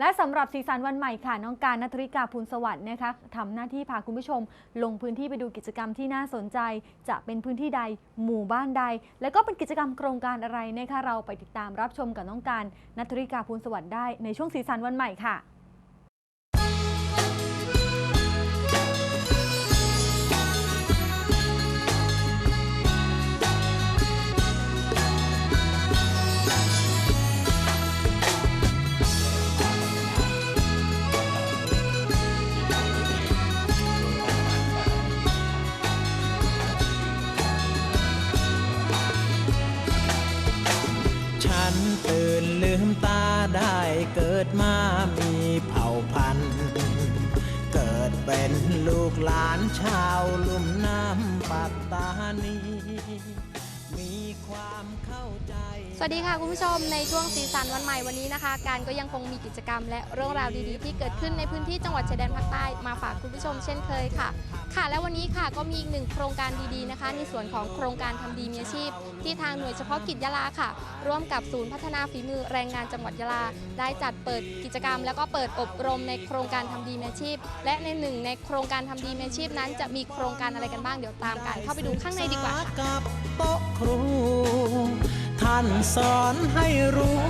และสำหรับสีสันวันใหม่ค่ะ น้องการนัทริกาภูลสวัสดิ์นะคะทำหน้าที่พาคุณผู้ชม ลงพื้นที่ไปดูกิจกรรมที่น่าสนใจ จะเป็นพื้นที่ใดหมู่บ้านใด และก็เป็นกิจกรรมโครงการอะไรนะคะเราไปติดตามรับชมกับน้องการนัทริกาภูลสวัสดิ์ได้ในช่วงสีสันวันใหม่ค่ะ ชาวลุ่ม สวัสดีค่ะคุณผู้ชมในช่วงสีสันวันใหม่วันนี้นะคะ การก็ยังคงมีกิจกรรมและเรื่องราวดีๆ ที่เกิดขึ้นในพื้นที่จังหวัดชายแดนภาคใต้มาฝากคุณผู้ชมเช่นเคยค่ะ ค่ะและวันนี้ค่ะก็มีอีกหนึ่งโครงการดีๆนะคะ ในส่วนของโครงการทำดีมีอาชีพ ที่ทางหน่วยเฉพาะกิจยะลาค่ะ ร่วมกับศูนย์พัฒนาฝีมือแรงงานจังหวัดยะลา ได้จัดเปิดกิจกรรม แล้วก็เปิดอบรมในโครงการทำดีมีอาชีพ และในหนึ่งในโครงการทำดีมีอาชีพนั้น จะมีโครงการอะไรกันบ้างเดี๋ยวตามกันเข้าไปดูข้างในดีกว่าค่ะ ท่านสอนให้รู้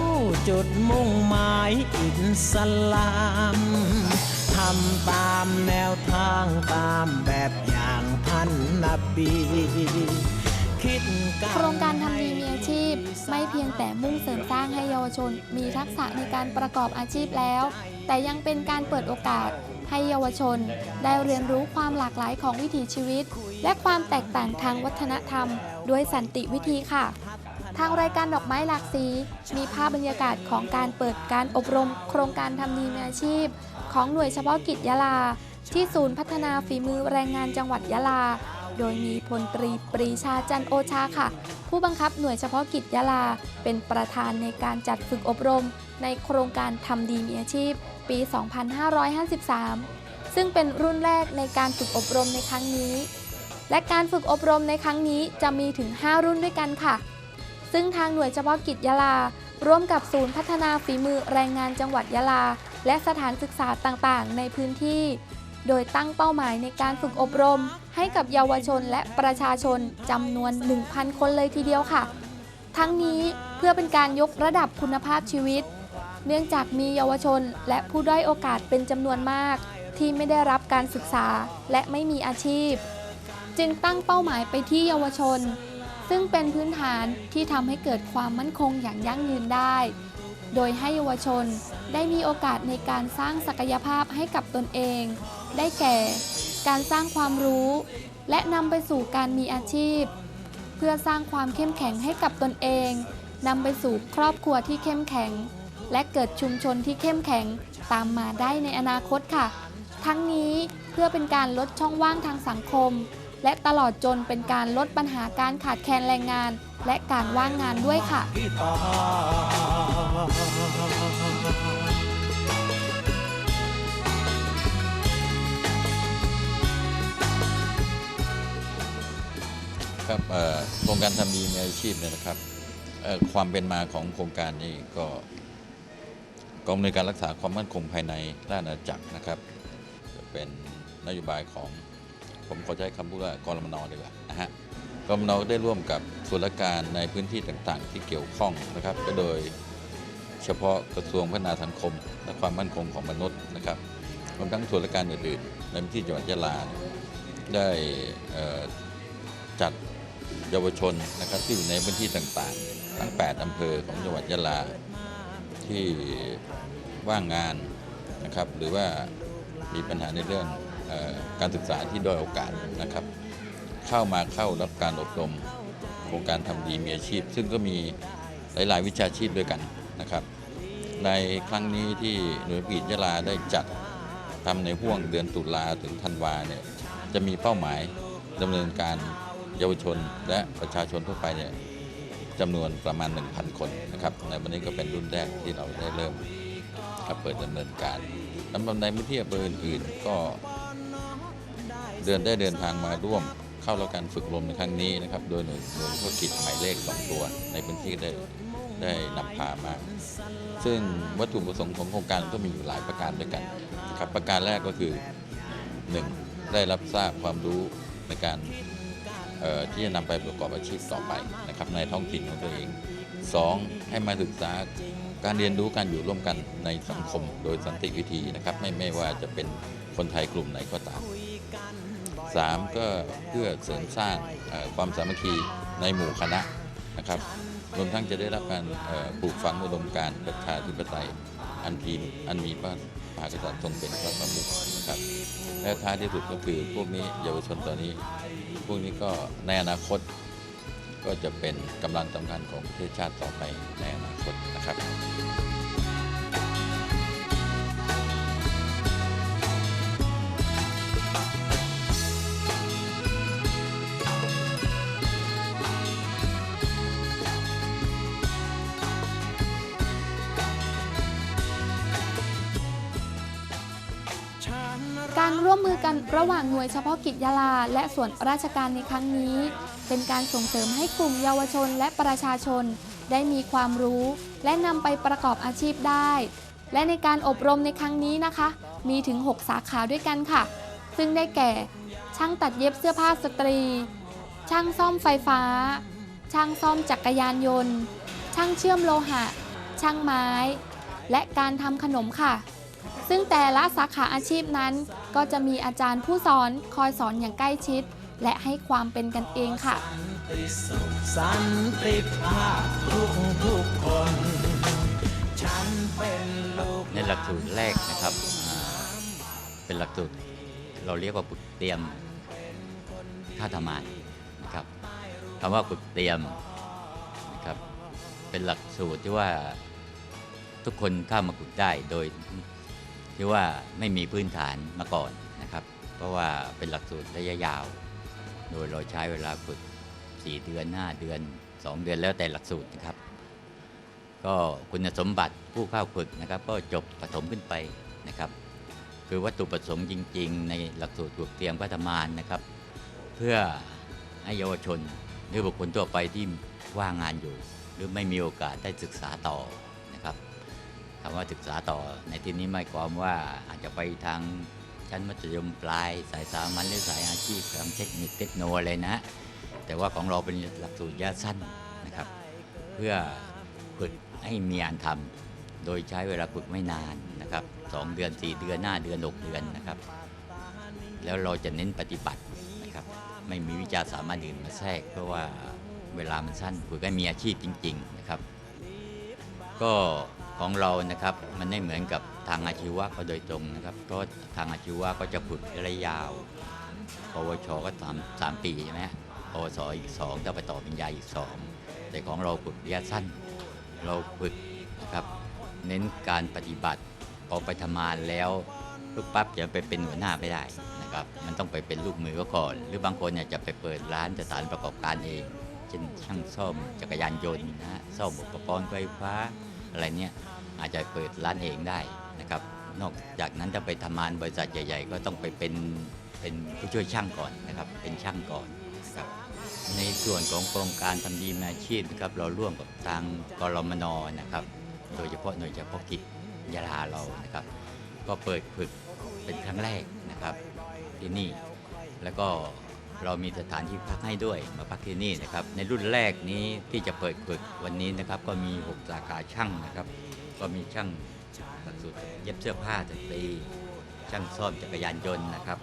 จุดมุ่งหมายอิสลามทำตามแนวทางตามแบบอย่างท่านนบีคิดโครงการทำดีมีอาชีพ ไม่เพียงแต่มุ่งเสริมสร้างให้เยาวชน มีทักษะในการประกอบอาชีพแล้ว แต่ยังเป็นการเปิดโอกาสให้เยาวชน ได้เรียนรู้ความหลากหลายของวิถีชีวิต และความแตกต่างทางวัฒนธรรม ด้วยสันติวิธีค่ะ ทางรายการดอกไม้หลากสี มีภาพบรรยากาศของการเปิดการอบรม โครงการทำดีมีอาชีพ ของหน่วยเฉพาะกิจยะลา ที่ศูนย์พัฒนาฝีมือแรงงานจังหวัดยะลา โดยมีพลตรีปรีชาจันโอชาค่ะ ผู้บังคับหน่วยเฉพาะกิจยะลา เป็นประธานในการจัดฝึกอบรม ในโครงการทำดีมีอาชีพ ปี 2553 ซึ่งเป็นรุ่นแรกในการฝึกอบรมในครั้งนี้และการฝึกอบรมในครั้งนี้จะมีถึง 5 รุ่นด้วยกันค่ะ ซึ่งทางหน่วยเฉพาะกิจยะลา ร่วมกับศูนย์พัฒนาฝีมือแรงงานจังหวัดยะลา และสถานศึกษาต่างๆ ในพื้นที่ โดยตั้งเป้าหมายในการฝึกอบรม ให้กับเยาวชนและประชาชนจำนวน 1,000 คนเลยทีเดียวค่ะ ทั้งนี้เพื่อเป็นการยกระดับคุณภาพชีวิต เนื่องจากมีเยาวชนและผู้ด้อยโอกาสเป็นจำนวนมาก ที่ไม่ได้รับการศึกษาและไม่มีอาชีพ จึงตั้งเป้าหมายไปที่เยาวชน ซึ่งเป็นพื้นฐานที่ทำให้เกิดความมั่นคงอย่างยั่งยืนได้ โดยให้เยาวชนได้มีโอกาสในการสร้างศักยภาพให้กับตนเอง ได้แก่ การสร้างความรู้ และนำไปสู่การมีอาชีพ เพื่อสร้างความเข้มแข็งให้กับตนเองนำไปสู่ครอบครัวที่เข้มแข็ง และเกิดชุมชนที่เข้มแข็งตามมาได้ในอนาคตค่ะ ทั้งนี้เพื่อเป็นการลดช่องว่างทางสังคม และตลอดจนเป็นการลดปัญหาการขาดแคลนแรงงาน และการว่างงานด้วยค่ะ ครับเอ่อโครงการทำดีมีอาชีพเนี่ยนะครับเอ่อความเป็นมาของโครงการนี้ก็กองอำนวยการรักษาความมั่นคงภายในด้านอาณาจักรนะครับ เป็นนโยบายของ ผมขอใช้คำพูดว่ากรมนดีกว่านะฮะกรมนได้ร่วมกับส่วนราชการในพื้นที่ต่างๆ ที่เกี่ยวข้องนะครับ ก็โดยเฉพาะกระทรวงพัฒนาสังคม และความมั่นคงของมนุษย์นะครับรวมทั้งส่วนราชการอื่นๆในพื้นที่จังหวัดยะลาได้จัดเยาวชนนะครับที่อยู่ในพื้นที่ต่างๆ ทั้ง 8 อำเภอของจังหวัดยะลาที่ว่างงานนะครับหรือว่ามีปัญหาในเรื่อง การศึกษาที่ด้อยโอกาสนะครับ เข้ามาเข้ารับการอบรมโครงการทำดีมีอาชีพ ซึ่งก็มีหลาย ๆ วิชาชีพด้วยกันนะครับ ในครั้งนี้ที่หน่วยกิจยะลาได้จัดทำในห่วงเดือนตุลาถึงธันวาเนี่ยจะมีเป้าหมายดำเนินการเยาวชนและประชาชนทั่วไปเนี่ยจำนวนประมาณ 1,000 คนนะครับในวันนี้ก็เป็นรุ่นแรกที่เราได้เริ่มเปิดดำเนินการลำดับในพื้นที่อำเภออื่นๆก็ เดินได้เดินทางมาร่วมเข้ารับการฝึกอบรมในครั้งนี้นะครับ โดยหน่วยหน่วยเฉพาะกิจหมายเลข 2 ตัว ในพื้นที่ได้ได้นำพามา ซึ่งวัตถุประสงค์ของโครงการก็มีอยู่หลายประการด้วยกันนะครับประการแรกก็คือ 1. ได้รับทราบความรู้ในการที่จะนำไปประกอบอาชีพต่อไปนะครับในท้องถิ่นของตัวเอง 2. ให้มาศึกษาการเรียนรู้การอยู่ร่วมกันในสังคมโดยสันติวิธีนะครับไม่ไม่ว่าจะเป็นคนไทยกลุ่มไหนก็ตาม 3. ก็เพื่อเสริมสร้างความสามัคคีในหมู่คณะนะครับรวมทั้งจะได้รับการปลูกฝังอุดมการประชาธิปไตยอันทีมอันมีพระมหากษัตริย์ทรงเป็นพระประมุขนะครับและท้ายที่สุดก็คือพวกนี้เยาวชนตอนนี้ พวกนี้ก็ในอนาคตก็จะเป็นกำลังสำคัญของประเทศชาติต่อไปในอนาคตนะครับ การร่วมมือกันระหว่างหน่วยเฉพาะกิจยาลา และส่วนราชการในครั้งนี้ เป็นการส่งเสริมให้กลุ่มเยาวชนและประชาชน ได้มีความรู้ และนำไปประกอบอาชีพได้ และในการอบรมในครั้งนี้นะคะ มีถึง 6 สาขาด้วยกันค่ะ ซึ่งได้แก่ ช่างตัดเย็บเสื้อผ้าสตรี ช่างซ่อมไฟฟ้า ช่างซ่อมจักรยานยนต์ ช่างเชื่อมโลหะ ช่างไม้ และการทำขนมค่ะ ซึ่งแต่ละสาขาอาชีพนั้น ก็จะมีอาจารย์ผู้สอนคอยสอนอย่างใกล้ชิด และให้ความเป็นกันเองค่ะ สันติภาพทุกทุกคน ฉันเป็นลูกในหลักสูตรแรกนะครับอ่าเป็นหลักสูตรเราเรียกว่าฝึกเตรียมท่าทำงานนะครับคำว่าฝึกเตรียมนะครับเป็นหลักสูตรที่ว่าทุกคนเข้ามาฝึกได้โดย ที่ว่าไม่มีพื้นฐานมาก่อนนะครับ เพราะว่าเป็นหลักสูตรระยะยาว โดยเราใช้เวลาฝึก 4 เดือน 5 เดือน 2 เดือนแล้วแต่หลักสูตรนะครับ ก็คุณสมบัติผู้เข้าฝึกนะครับ ก็จบประถมขึ้นไปนะครับ คือวัตถุประสงค์จริง ๆ ในหลักสูตรฝึกเตรียมพัฒมานนะครับ เพื่อให้เยาวชนหรือบุคคลทั่วไปที่ว่างงานอยู่ หรือไม่มีโอกาสได้ศึกษาต่อนะครับ คำว่าศึกษาต่อในที่นี้หมายความว่าอาจจะไปทางชั้นมัธยมปลาย สายสามัญหรือสายอาชีพทางเทคนิคเทคโนอะไรนะ แต่ว่าของเราเป็นหลักสูตรระยะสั้นนะครับ เพื่อฝึกให้มีงานทำโดยใช้เวลาฝึกไม่นานนะครับสองเดือน 4 เดือนหน้าเดือน 6 เดือนนะครับ แล้วเราจะเน้นปฏิบัตินะครับ ไม่มีวิชาสามัญอื่นมาแทรกเพราะว่าเวลามันสั้นฝึกให้มีอาชีพจริง ๆนะครับ ก็ ของเรานะครับ มันไม่เหมือนกับทางอาชีวะก็โดยตรงนะครับ เพราะทางอาชีวะก็จะฝึกระยะยาว ปวชก็สามสามปีใช่ไหมปวสอีกสองถ้าไปต่อปริญญาอีกสองแต่ของเราฝึกระยะสั้น เราฝึกนะครับ เน้นการปฏิบัติพอไปทำงานแล้วปุ๊บปั๊บจะไปเป็นหัวหน้าไม่ได้นะครับ มันต้องไปเป็นลูกมือก็ก่อน หรือบางคนเนี่ยจะไปเปิดร้านสถานประกอบการเอง เช่นช่างซ่อมจักรยานยนต์นะซ่อมอุปกรณ์ไฟฟ้า อะไรเนี่ยอาจจะเปิดร้านเองได้นะครับ นอกจากนั้นถ้าไปทำงานบริษัทใหญ่ ๆ ก็ต้องไปเป็นเป็นผู้ช่วยช่างก่อนนะครับ เป็นช่างก่อนนะครับในส่วนของโครงการทำดีมีอาชีพนะครับ เราร่วมกับทางกรมนนะครับ โดยเฉพาะหน่วยเฉพาะกิจยาลาเรานะครับ ก็เปิดฝึกเป็นครั้งแรกนะครับที่นี่แล้วก็ เรามีสถานที่พักให้ด้วยมาพักที่นี่นะครับ ในรุ่นแรกนี้ที่จะเปิดฝึกวันนี้นะครับ ก็มี 6 สาขาช่างนะครับ ก็มีช่างหลักสูตรเย็บเสื้อผ้าสตรีช่างซ่อมจักรยานยนต์นะครับ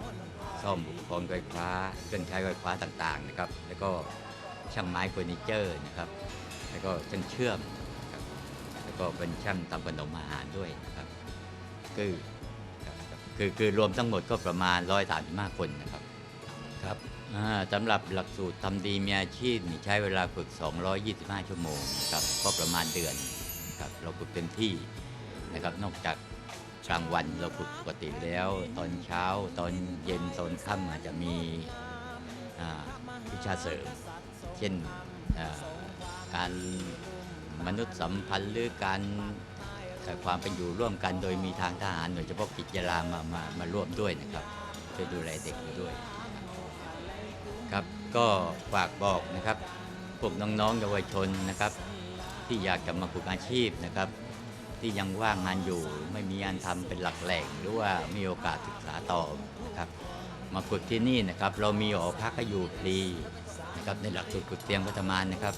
ซ่อมอุปกรณ์ไฟฟ้า เครื่องใช้ไฟฟ้าต่างๆนะครับ แล้วก็ช่างไม้เฟอร์นิเจอร์นะครับ แล้วก็ช่างเชื่อมนะครับแล้วก็เป็นช่างทำขนมอาหารด้วยนะครับ คือคือคือรวมทั้งหมดก็ประมาณ135คนนะครับครับ อ่าสำหรับหลักสูตรทำดีมีอาชีพนี่ใช้เวลาฝึก 225 ชั่วโมงนะครับก็ประมาณเดือนครับเราฝึกเต็มที่นะครับ นอกจากกลางวันเราฝึกปกติแล้ว ตอนเช้าตอนเย็นตอนค่ำอาจจะมีอ่าวิชาเสริม เช่นอ่าการมนุษยสัมพันธ์หรือการความเป็นอยู่ร่วมกันโดยมีทางทหารโดยเฉพาะกิจยาลามามามาร่วมด้วยนะครับช่วยดูแลเด็กอยู่ด้วย ครับก็ฝากบอกนะครับพวกน้องๆเยาวชนนะครับ ที่อยากจะมาฝึกอาชีพนะครับ ที่ยังว่างงานอยู่ไม่มีงานทำเป็นหลักแหล่งหรือว่ามีโอกาสศึกษาต่อนะครับ มาฝึกที่นี่นะครับ เรามีหอพักให้อยู่ฟรีนะครับในหลักสูตรฝึกเตรียมพัฒมานนะครับ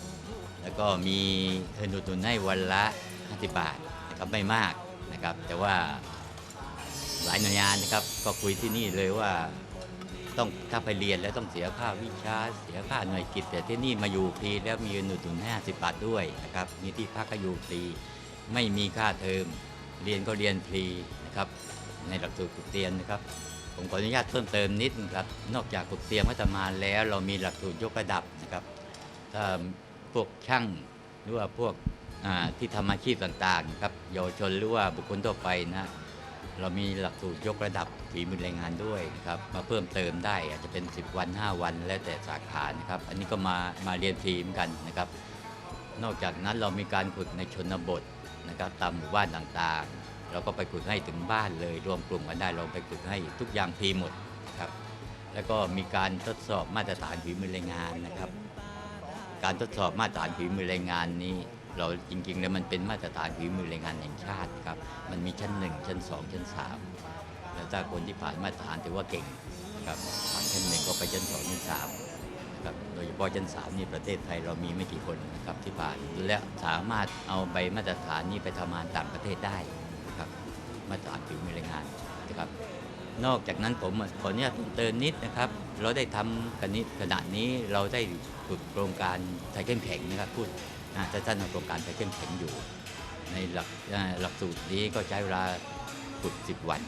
แล้วก็มีเงินอุดหนุนให้วันละ50บาทนะครับไม่มากนะครับ แต่ว่าหลายหน่วยงานนะครับ ก็คุยที่นี่เลยว่า ต้องถ้าไปเรียนแล้วต้องเสียค่าวิชาเสียค่าหน่วยกิจแต่ที่นี่มาอยู่ฟรีแล้วมีเงินอุดหนุนให้50 บาทด้วยนะครับมีที่พักก็อยู่ฟรีไม่มีค่าเทอมเรียนก็เรียนฟรีนะครับในหลักสูตรฝึกเตรียมนะครับผมขออนุญาตเพิ่มเติมนิดนครับนอกจากฝึกเตรียมพัฒมาแล้วเรามีหลักสูตรยกระดับนะครับถ้าพวกช่างหรือว่าพวกที่ทำอาชีพต่างๆครับเยาวชนหรือว่าบุคคลทั่วไปนะ เรามีหลักสูตรยกระดับฝีมือแรงงานด้วยนะครับมาเพิ่มเติมได้อาจจะเป็น 10 วัน 5 วันแล้วแต่สาขานะครับอันนี้ก็มามาเรียนฟรีเหมือนกันนะครับ นอกจากนั้นเรามีการฝึกในชนบทนะครับตามหมู่บ้านต่างๆ เราก็ไปฝึกให้ถึงบ้านเลยรวมกลุ่มกันได้เราไปฝึกให้ทุกอย่างฟรีหมดครับแล้วก็มีการทดสอบมาตรฐานฝีมือแรงงานนะครับ การทดสอบมาตรฐานฝีมือแรงงานนี้ เราจริงๆแล้วมันเป็นมาตรฐานฝีมือแรงงานแห่งชาติครับ มันมีชั้น1ชั้น2ชั้น3แล้วถ้าคนที่ผ่านมาตรฐานถือว่าเก่งครับผ่านชั้นหนึ่งก็ไปชั้นสองชั้นสามครับโดยเฉพาะชั้นสามนี่ประเทศไทยเรามีไม่กี่คนนะครับที่ผ่านและสามารถเอาใบมาตรฐานนี้ไปทำงานต่างประเทศได้ครับมาตรฐานฝีมือแรงงานนะครับ นอกจากนั้นผมขออนุญาตเติมนิดนะครับ เราได้ทำกันนี้ขณะนี้เราได้ฝึกโครงการไทยเข้มแข็งนะครับพูด นะท่านๆโครงการไทยเข้มแข็งอยู่ ในหลักหลักสูตรนี้ก็ใช้เวลาฝึก 10 วัน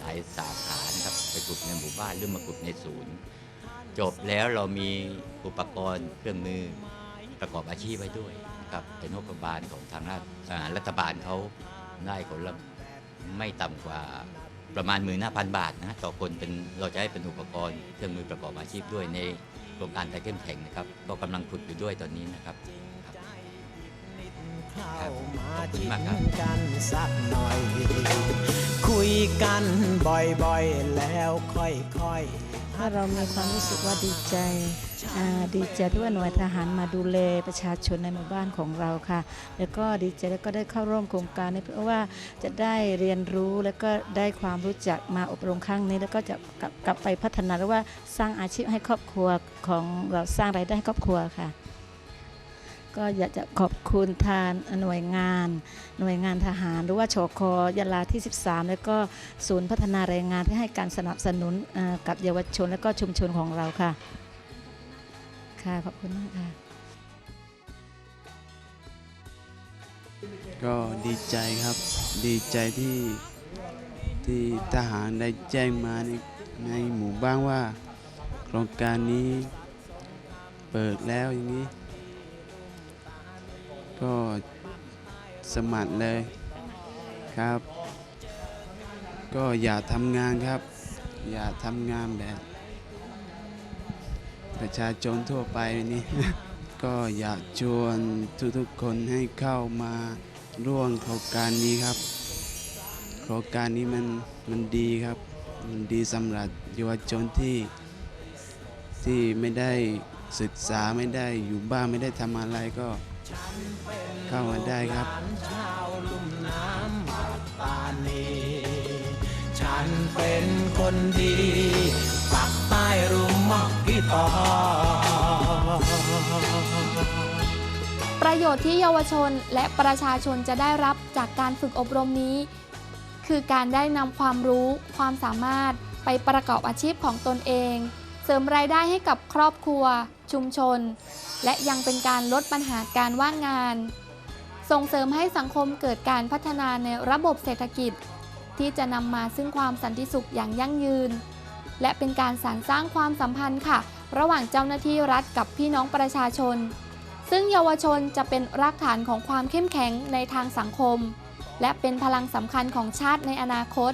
หลายสาขานะครับไปฝึกในหมู่บ้านหรือมาฝึกในศูนย์ จบแล้วเรามีอุปกรณ์เครื่องมือประกอบอาชีพไว้ด้วยนะครับเป็นงบประมาณของทางรัฐรัฐบาลเขาได้คนละไม่ต่ำกว่าประมาณหมื่นห้าพันบาทนะต่อคนเป็นเราจะให้เป็นอุปกรณ์เครื่องมือประกอบอาชีพด้วยในโครงการไทยเข้มแข็งนะครับ ก็กำลังฝึกอยู่ด้วยตอนนี้นะครับ ข้ามาขอบคุณชิมากมครับกันสักหน่อย คุยกันบ่อยๆ แล้วค่อยๆ ถ้าเรามีความรู้สึกว่าดีใจอ่าดีใจที่ว่าหน่วยทหารมาดูแลประชาชนในหมู่บ้านของเราค่ะ แล้วก็ดีใจแล้วก็ได้เข้าร่วมโครงการนี้เพราะว่าจะได้เรียนรู้แล้วก็ได้ความรู้จักมาอบรมครั้งนี้ แล้วก็จะกลับกลับไปพัฒนาหรือว่าสร้างอาชีพให้ครอบครัวของเราสร้างรายได้ให้ครอบครัวค่ะ ก็อยากจะขอบคุณทานหน่วยงาน หน่วยงานทหาร หรือว่าชคยะลาที่ 13 แล้วก็ศูนย์พัฒนาแรงงานที่ให้การสนับสนุนกับเยาวชนและก็ชุมชนของเราค่ะ ค่ะขอบคุณมากค่ะ ก็ดีใจครับดีใจที่ที่ทหารได้แจ้งมาในในหมู่บ้านว่าโครงการนี้เปิดแล้วอย่างนี้ ก็สมัครเลยครับ ก็อย่าทำงานครับ อย่าทำงานแบบ ประชาชนทั่วไปนี่ ก็อยากชวนทุกๆคนให้เข้ามาร่วมโครงการนี้ครับ โครงการนี้มันมันดีครับ มันดีสำหรับเยาวชนที่ที่ไม่ได้ศึกษาไม่ได้อยู่บ้านไม่ได้ทำอะไรก็ เข้ามาได้ครับชาวลุ่มน้ำปัตตานีฉันเป็นคนดีปักใต้รุมมักกีตอประโยชน์ที่เยาวชนและประชาชนจะได้รับจากการฝึกอบรมนี้ คือการได้นำความรู้ ความสามารถไปประกอบอาชีพของตนเอง เสริมรายได้ให้กับครอบครัว ชุมชน และยังเป็นการลดปัญหาการว่างงาน ส่งเสริมให้สังคมเกิดการพัฒนาในระบบเศรษฐกิจ ที่จะนำมาซึ่งความสันติสุขอย่างยั่งยืน และเป็นการสานสร้างความสัมพันธ์ค่ะ ระหว่างเจ้าหน้าที่รัฐกับพี่น้องประชาชน ซึ่งเยาวชนจะเป็นรากฐานของความเข้มแข็งในทางสังคม และเป็นพลังสำคัญของชาติในอนาคต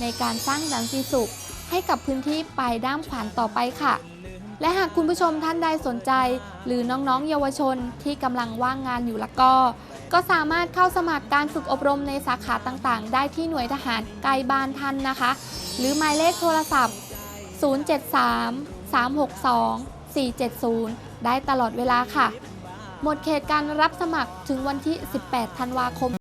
ในการสร้างสันติสุข ให้กับพื้นที่ปลายด้ามขวานต่อไปค่ะ และหากคุณผู้ชมท่านใดสนใจ หรือน้องๆ เยาวชนที่กำลังว่างงานอยู่ละก็ ก็สามารถเข้าสมัครการฝึกอบรมในสาขาต่างๆ ได้ที่หน่วยทหารใกล้บ้านท่านนะคะ หรือหมายเลขโทรศัพท์ 073 362 470 ได้ตลอดเวลาค่ะ หมดเขตการรับสมัครถึงวันที่ 18 ธันวาคม